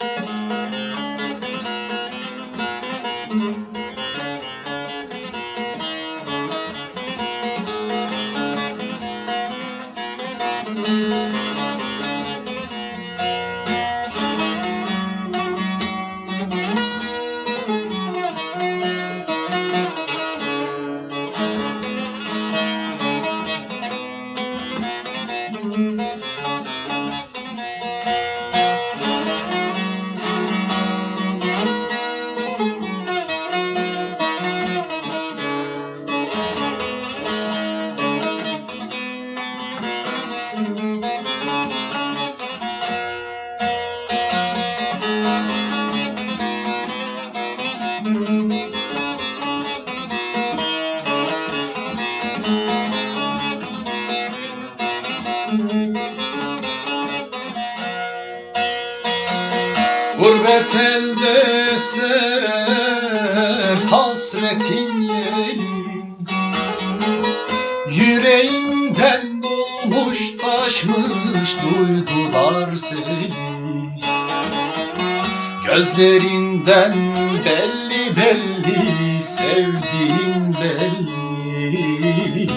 Música Gurbet elde ser hasretin yeli Yüreğinden dolmuş taşmış duygular seni. Gözlerinden belli belli sevdiğin belli.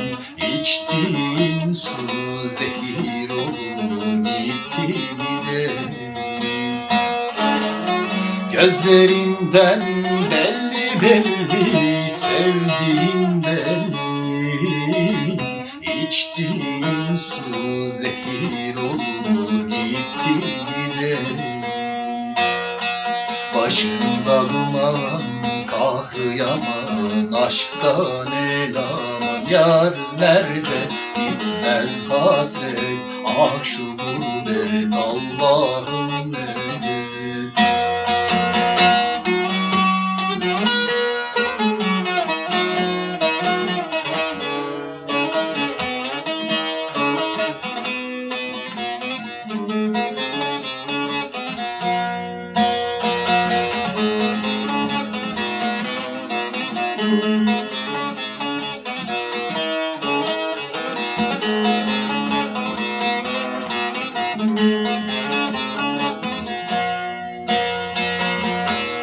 İçtiğin su zehir olur Gözlerinden belli belli sevdiğin belli. İçtiğin su zehir olur gitti gidelim Başında duman kahrı yaman Aşktan el aman yar nerede? Bitmez hasret. Ah şu gurbet Allah'ım nerede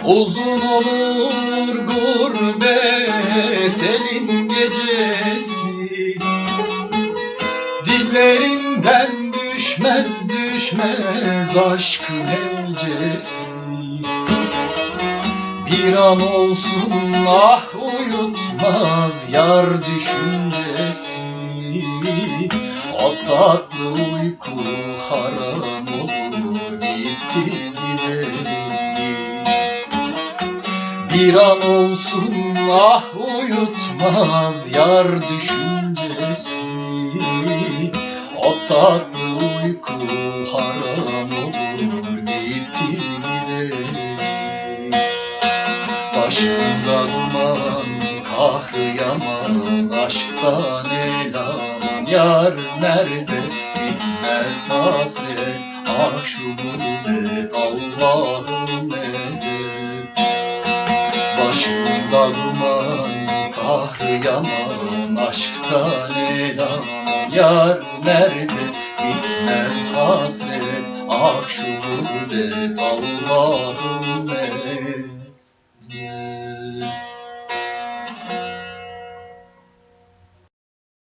Uzun olur gurbet elin gecesi. Dillerinden düşmez düşmez aşkın elcesi Bir an olsun ah uyutmaz yar düşüncesi. O tatlı uyku haram olur gitti bir an olsun ah uyutmaz yar düşüncesi. O tatlı uyku haram Başında duman kahrı yaman Aşktan el aman yar nerede bitmez hasret. Ah şu gurbet Allah'ım nedir Başında duman, kahrı yaman, aşktan el aman Yar nerede bitmez hasret, ah şu gurbet Allah'ım nedir?